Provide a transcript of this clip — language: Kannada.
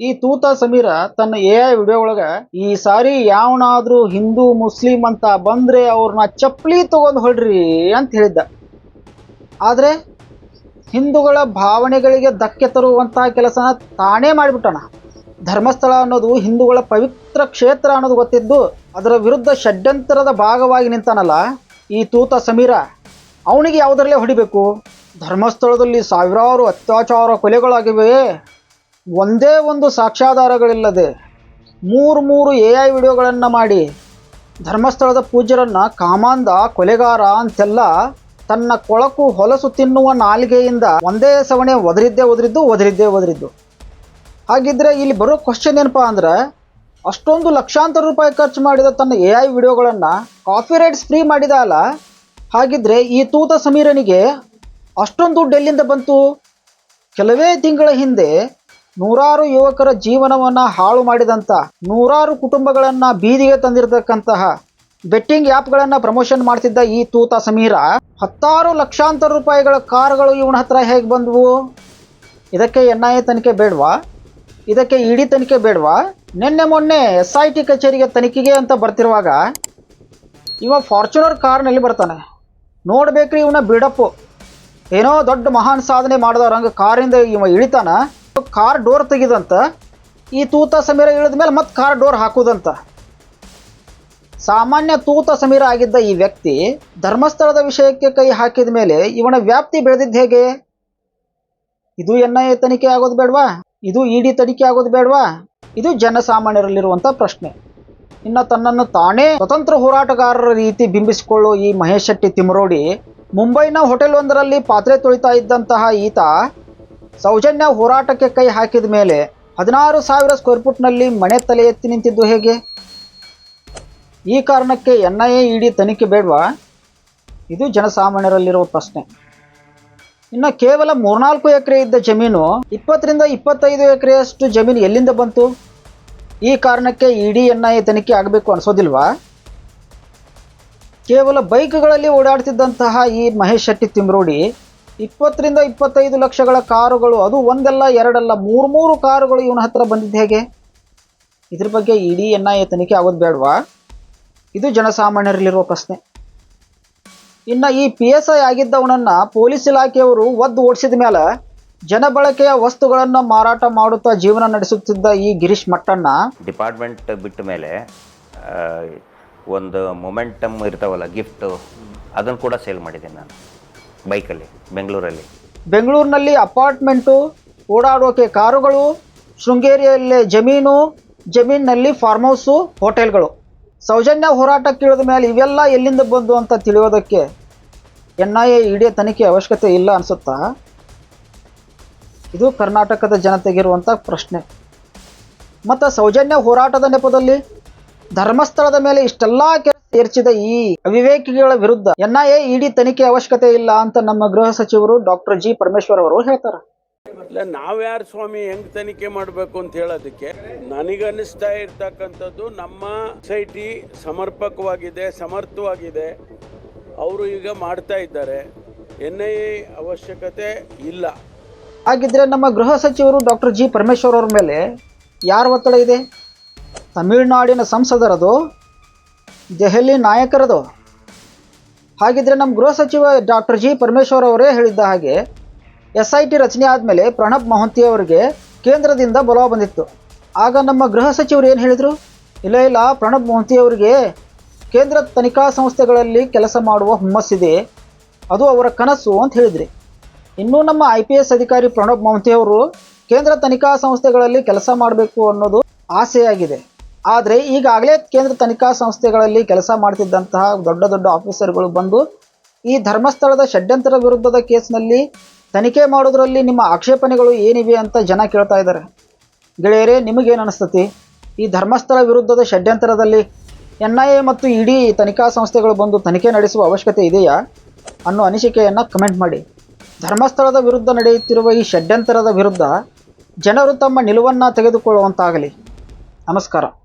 ಈ ತೂತ ಸಮೀರ ತನ್ನ ಎ ಐ ವಿಡಿಯೋ ಒಳಗ ಈ ಸಾರಿ ಯಾವನಾದ್ರೂ ಹಿಂದೂ, ಮುಸ್ಲಿಂ ಅಂತ ಬಂದ್ರೆ ಅವ್ರನ್ನ ಚಪ್ಪಲಿ ತಗೊಂಡ್ ಹೊಡ್ರಿ ಅಂತ ಹೇಳಿದ್ದ. ಆದ್ರೆ ಹಿಂದೂಗಳ ಭಾವನೆಗಳಿಗೆ ಧಕ್ಕೆ ತರುವಂತಹ ಕೆಲಸನ ತಾನೇ ಮಾಡಿಬಿಟ್ಟಣ. ಧರ್ಮಸ್ಥಳ ಅನ್ನೋದು ಹಿಂದೂಗಳ ಪವಿತ್ರ ಕ್ಷೇತ್ರ ಅನ್ನೋದು ಗೊತ್ತಿದ್ದು ಅದರ ವಿರುದ್ಧ ಷಡ್ಯಂತರದ ಭಾಗವಾಗಿ ನಿಂತಾನಲ್ಲ ಈ ತೂತ ಸಮೀರ. ಅವನಿಗೆ ಯಾವುದರಲ್ಲೇ ಹೊಡಿಬೇಕು? ಧರ್ಮಸ್ಥಳದಲ್ಲಿ ಸಾವಿರಾರು ಅತ್ಯಾಚಾರ ಕೊಲೆಗಳಾಗಿವೆ. ಒಂದೇ ಒಂದು ಸಾಕ್ಷ್ಯಾಧಾರಗಳಿಲ್ಲದೆ ಮೂರು ಮೂರು ಎ ಐ ವಿಡಿಯೋಗಳನ್ನು ಮಾಡಿ ಧರ್ಮಸ್ಥಳದ ಪೂಜ್ಯರನ್ನು ಕಾಮಾಂಧ, ಕೊಲೆಗಾರ ಅಂತೆಲ್ಲ ತನ್ನ ಕೊಳಕು ಹೊಲಸು ತಿನ್ನುವ ನಾಲಿಗೆಯಿಂದ ಒಂದೇ ಸವಣೆ ಒದರಿದ್ದೇ ಒದರಿದ್ದು ಒದರಿದ್ದೇ ಒದರಿದ್ದು. ಹಾಗಿದ್ರೆ ಇಲ್ಲಿ ಬರೋ ಕ್ವಶನ್ ಏನಪ್ಪಾ ಅಂದ್ರೆ, ಅಷ್ಟೊಂದು ಲಕ್ಷಾಂತರ ರೂಪಾಯಿ ಖರ್ಚು ಮಾಡಿದ ತನ್ನ ಎ ಐ ವಿಡಿಯೋಗಳನ್ನು ಕಾಫಿ ರೈಟ್ಸ್ ಫ್ರೀ ಮಾಡಿದ ಅಲ್ಲ, ಹಾಗಿದ್ರೆ ಈ ತೂತ ಸಮೀರನಿಗೆ ಅಷ್ಟೊಂದು ದುಡ್ಡು ಎಲ್ಲಿಂದ ಬಂತು? ಕೆಲವೇ ತಿಂಗಳ ಹಿಂದೆ ನೂರಾರು ಯುವಕರ ಜೀವನವನ್ನು ಹಾಳು ಮಾಡಿದಂಥ ನೂರಾರು ಕುಟುಂಬಗಳನ್ನು ಬೀದಿಗೆ ತಂದಿರತಕ್ಕಂತಹ ಬೆಟ್ಟಿಂಗ್ ಆ್ಯಪ್ಗಳನ್ನು ಪ್ರಮೋಷನ್ ಮಾಡ್ತಿದ್ದ ಈ ತೂತ ಸಮೀರ, ಹತ್ತಾರು ಲಕ್ಷಾಂತರ ರೂಪಾಯಿಗಳ ಕಾರ್ಗಳು ಇವನ ಹತ್ರ ಹೇಗೆ ಬಂದವು? ಇದಕ್ಕೆ ಎನ್ ಐ ಎ ತನಿಖೆ ಬೇಡವಾ? ಇದಕ್ಕೆ ಇಡಿ ತನಿಖೆ ಬೇಡವಾ? ನಿನ್ನೆ ಮೊನ್ನೆ ಎಸ್ ಐ ಟಿ ಕಚೇರಿಗೆ ತನಿಖೆಗೆ ಅಂತ ಬರ್ತಿರುವಾಗ ಇವ ಫಾರ್ಚುನರ್ ಕಾರ್ನಲ್ಲಿ ಬರ್ತಾನೆ. ನೋಡ್ಬೇಕ್ರಿ ಇವನ ಬಿಡಪ್ಪು ಏನೋ ದೊಡ್ಡ ಮಹಾನ್ ಸಾಧನೆ ಮಾಡಿದವ್ರಂಗೆ ಕಾರಿಂದ ಇವ ಇಳಿತಾನ. ಕಾರ್ ಡೋರ್ ತೆಗಿದಂತ, ಈ ತೂತ ಸಮೀರ ಇಳಿದ ಮೇಲೆ ಮತ್ತೆ ಕಾರ್ ಡೋರ್ ಹಾಕುದಂತ. ಸಾಮಾನ್ಯ ತೂತ ಸಮೀರ ಆಗಿದ್ದ ಈ ವ್ಯಕ್ತಿ ಧರ್ಮಸ್ಥಳದ ವಿಷಯಕ್ಕೆ ಕೈ ಹಾಕಿದ ಮೇಲೆ ಇವನ ವ್ಯಾಪ್ತಿ ಬೆಳೆದಿದ್ದು ಹೇಗೆ? ಇದು ಎನ್ ಐ ತನಿಖೆ ಆಗೋದು ಬೇಡವಾ? ಇದು ಇಡಿ ತನಿಖೆ ಆಗೋದು ಬೇಡವಾ? ಇದು ಜನಸಾಮಾನ್ಯರಲ್ಲಿರುವಂಥ ಪ್ರಶ್ನೆ. ಇನ್ನು ತನ್ನನ್ನು ತಾನೇ ಸ್ವತಂತ್ರ ಹೋರಾಟಗಾರರ ರೀತಿ ಬಿಂಬಿಸಿಕೊಳ್ಳೋ ಈ ಮಹೇಶ್ ಶೆಟ್ಟಿ ತಿಮರೋಡಿ ಮುಂಬೈನ ಹೋಟೆಲ್ ಒಂದರಲ್ಲಿ ಪಾತ್ರೆ ತೊಳಿತಾ ಇದ್ದಂತಹ ಈತ ಸೌಜನ್ಯ ಹೋರಾಟಕ್ಕೆ ಕೈ ಹಾಕಿದ ಮೇಲೆ ಹದಿನಾರು ಸಾವಿರ ಸ್ಕ್ವೇರ್ ಫುಟ್ನಲ್ಲಿ ಮನೆ ತಲೆ ಎತ್ತಿ ನಿಂತಿದ್ದು ಹೇಗೆ? ಈ ಕಾರಣಕ್ಕೆ ಎನ್ ಐ ಎ ಇಡಿ ತನಿಖೆ ಬೇಡವಾ? ಇದು ಜನಸಾಮಾನ್ಯರಲ್ಲಿರುವ ಪ್ರಶ್ನೆ. ಇನ್ನು ಕೇವಲ ಮೂರ್ನಾಲ್ಕು ಎಕರೆ ಇದ್ದ ಜಮೀನು ಇಪ್ಪತ್ತರಿಂದ ಇಪ್ಪತ್ತೈದು ಎಕರೆಯಷ್ಟು ಜಮೀನು ಎಲ್ಲಿಂದ ಬಂತು? ಈ ಕಾರಣಕ್ಕೆ ಇಡಿ ಎನ್ ಐ ಎ ತನಿಖೆ ಆಗಬೇಕು ಅನಿಸೋದಿಲ್ವಾ? ಕೇವಲ ಬೈಕ್ಗಳಲ್ಲಿ ಓಡಾಡ್ತಿದ್ದಂತಹ ಈ ಮಹೇಶ್ ಶೆಟ್ಟಿ ತಿಮ್ರೋಡಿ ಇಪ್ಪತ್ತರಿಂದ ಇಪ್ಪತ್ತೈದು ಲಕ್ಷಗಳ ಕಾರುಗಳು, ಅದು ಒಂದಲ್ಲ, ಎರಡಲ್ಲ, ಮೂರು ಮೂರು ಕಾರುಗಳು ಇವನ ಹತ್ರ ಬಂದಿದ್ದು ಹೇಗೆ? ಇದ್ರ ಬಗ್ಗೆ ಇಡೀ ಎನ್ ಐ ಎ ತನಿಖೆ ಆಗೋದು ಬೇಡವಾ? ಇದು ಜನಸಾಮಾನ್ಯರಲ್ಲಿರುವ ಪ್ರಶ್ನೆ. ಇನ್ನು ಈ ಪಿ ಎಸ್ ಐ ಆಗಿದ್ದವನನ್ನು ಪೊಲೀಸ್ ಇಲಾಖೆಯವರು ಒದ್ದು ಓಡಿಸಿದ ಮೇಲೆ ಜನಬಳಕೆಯ ವಸ್ತುಗಳನ್ನು ಮಾರಾಟ ಮಾಡುತ್ತಾ ಜೀವನ ನಡೆಸುತ್ತಿದ್ದ ಈ ಗಿರೀಶ್ ಮಟ್ಟಣ್ಣ ಡಿಪಾರ್ಟ್ಮೆಂಟ್ ಬಿಟ್ಟ ಮೇಲೆ ಒಂದು ಮೊಮೆಂಟಮ್ ಇರ್ತಾವಲ್ಲ, ಗಿಫ್ಟು, ಅದನ್ನು ಕೂಡ ಸೇಲ್ ಮಾಡಿದ್ದೀನಿ ನಾನು. ಬೈಕಲ್ಲಿ, ಬೆಂಗಳೂರಲ್ಲಿ. ಬೆಂಗಳೂರಿನಲ್ಲಿ ಅಪಾರ್ಟ್ಮೆಂಟು, ಓಡಾಡೋಕೆ ಕಾರುಗಳು, ಶೃಂಗೇರಿಯಲ್ಲಿ ಜಮೀನು, ಜಮೀನಿನಲ್ಲಿ ಫಾರ್ಮ್ ಹೌಸು ಹೋಟೆಲ್ಗಳು. ಸೌಜನ್ಯ ಹೋರಾಟಕ್ಕೆ ಇಳಿದ ಮೇಲೆ ಇವೆಲ್ಲ ಎಲ್ಲಿಂದ ಬಂದು ಅಂತ ತಿಳಿಯೋದಕ್ಕೆ ಎನ್ ಐ ಎ ಇಡಿ ತನಿಖೆ ಅವಶ್ಯಕತೆ ಇಲ್ಲ ಅನಿಸುತ್ತಾ? ಇದು ಕರ್ನಾಟಕದ ಜನತೆಗಿರುವಂಥ ಪ್ರಶ್ನೆ. ಮತ್ತು ಸೌಜನ್ಯ ಹೋರಾಟದ ನೆಪದಲ್ಲಿ ಧರ್ಮಸ್ಥಳದ ಮೇಲೆ ಇಷ್ಟೆಲ್ಲಾ ಕೆಲಸ ಏರ್ಚಿದ ಈ ಅವಿವೇಕಿಗಳ ವಿರುದ್ಧ ಎನ್ ಐ ಎ ಇಡಿ ತನಿಖೆ ಅವಶ್ಯಕತೆ ಇಲ್ಲ ಅಂತ ನಮ್ಮ ಗೃಹ ಸಚಿವರು ಡಾಕ್ಟರ್ ಜಿ ಪರಮೇಶ್ವರ್ ಅವರು ಹೇಳ್ತಾರೆ. ಇಲ್ಲ ನಾವ್ಯಾರು ಸ್ವಾಮಿ ಹೆಂಗ್ ತನಿಖೆ ಮಾಡಬೇಕು ಅಂತ ಹೇಳೋದಕ್ಕೆ ನನಗನ್ನಿಸ್ತಾ ಇರ್ತಕ್ಕಂಥದ್ದು ನಮ್ಮ ಸೊಸೈಟಿ ಸಮರ್ಪಕವಾಗಿದೆ ಸಮರ್ಥವಾಗಿದೆ. ಅವರು ಈಗ ಮಾಡ್ತಾ ಇದ್ದಾರೆ. ಎನ್ ಐ ಎ ಅವಶ್ಯಕತೆ ಇಲ್ಲ. ಹಾಗಿದ್ರೆ ನಮ್ಮ ಗೃಹ ಸಚಿವರು ಡಾಕ್ಟರ್ ಜಿ ಪರಮೇಶ್ವರ್ ಅವ್ರ ಮೇಲೆ ಯಾರ ಒತ್ತಡ ಇದೆ? ತಮಿಳುನಾಡಿನ ಸಂಸದರದು, ದೆಹಲಿ ನಾಯಕರದು. ಹಾಗಿದ್ರೆ ನಮ್ಮ ಗೃಹ ಸಚಿವ ಡಾಕ್ಟರ್ ಜಿ ಪರಮೇಶ್ವರ್ ಅವರೇ ಹೇಳಿದ್ದ ಹಾಗೆ ಎಸ್ ಐ ಟಿ ರಚನೆ ಆದಮೇಲೆ ಪ್ರಣಬ್ ಮೊಹಂತಿ ಅವರಿಗೆ ಕೇಂದ್ರದಿಂದ ಬಲವ ಬಂದಿತ್ತು. ಆಗ ನಮ್ಮ ಗೃಹ ಸಚಿವರು ಏನು ಹೇಳಿದರು? ಇಲ್ಲ ಇಲ್ಲ, ಪ್ರಣಬ್ ಮೊಹಂತಿ ಅವರಿಗೆ ಕೇಂದ್ರ ತನಿಖಾ ಸಂಸ್ಥೆಗಳಲ್ಲಿ ಕೆಲಸ ಮಾಡುವ ಹುಮ್ಮಸ್ಸಿದೆ ಅದು ಅವರ ಕನಸು ಅಂತ ಹೇಳಿದ್ರಿ. ಇನ್ನೂ ನಮ್ಮ ಐ ಪಿ ಎಸ್ ಅಧಿಕಾರಿ ಪ್ರಣಬ್ ಮೊಹಂತಿ ಅವರು ಕೇಂದ್ರ ತನಿಖಾ ಸಂಸ್ಥೆಗಳಲ್ಲಿ ಕೆಲಸ ಮಾಡಬೇಕು ಅನ್ನೋದು ಆಸೆಯಾಗಿದೆ. ಆದರೆ ಈಗಾಗಲೇ ಕೇಂದ್ರ ತನಿಖಾ ಸಂಸ್ಥೆಗಳಲ್ಲಿ ಕೆಲಸ ಮಾಡ್ತಿದ್ದಂತಹ ದೊಡ್ಡ ದೊಡ್ಡ ಆಫೀಸರ್ಗಳು ಬಂದು ಈ ಧರ್ಮಸ್ಥಳದ ಷಡ್ಯಂತರ ವಿರುದ್ಧದ ಕೇಸ್ನಲ್ಲಿ ತನಿಖೆ ಮಾಡೋದ್ರಲ್ಲಿ ನಿಮ್ಮ ಆಕ್ಷೇಪಣೆಗಳು ಏನಿವೆ ಅಂತ ಜನ ಕೇಳ್ತಾ ಇದ್ದಾರೆ. ಗೆಳೆಯರೇ ನಿಮಗೇನು ಅನಿಸ್ತತಿ? ಈ ಧರ್ಮಸ್ಥಳ ವಿರುದ್ಧದ ಷಡ್ಯಂತರದಲ್ಲಿ ಎನ್ ಐ ಎ ಮತ್ತು ಇಡಿ ತನಿಖಾ ಸಂಸ್ಥೆಗಳು ಬಂದು ತನಿಖೆ ನಡೆಸುವ ಅವಶ್ಯಕತೆ ಇದೆಯಾ? ಅನ್ನೋ ಅನಿಸಿಕೆಯನ್ನು ಕಮೆಂಟ್ ಮಾಡಿ. ಧರ್ಮಸ್ಥಳದ ವಿರುದ್ಧ ನಡೆಯುತ್ತಿರುವ ಈ ಷಡ್ಯಂತರದ ವಿರುದ್ಧ ಜನರು ತಮ್ಮ ನಿಲುವನ್ನು ತೆಗೆದುಕೊಳ್ಳುವಂತಾಗಲಿ. ನಮಸ್ಕಾರ.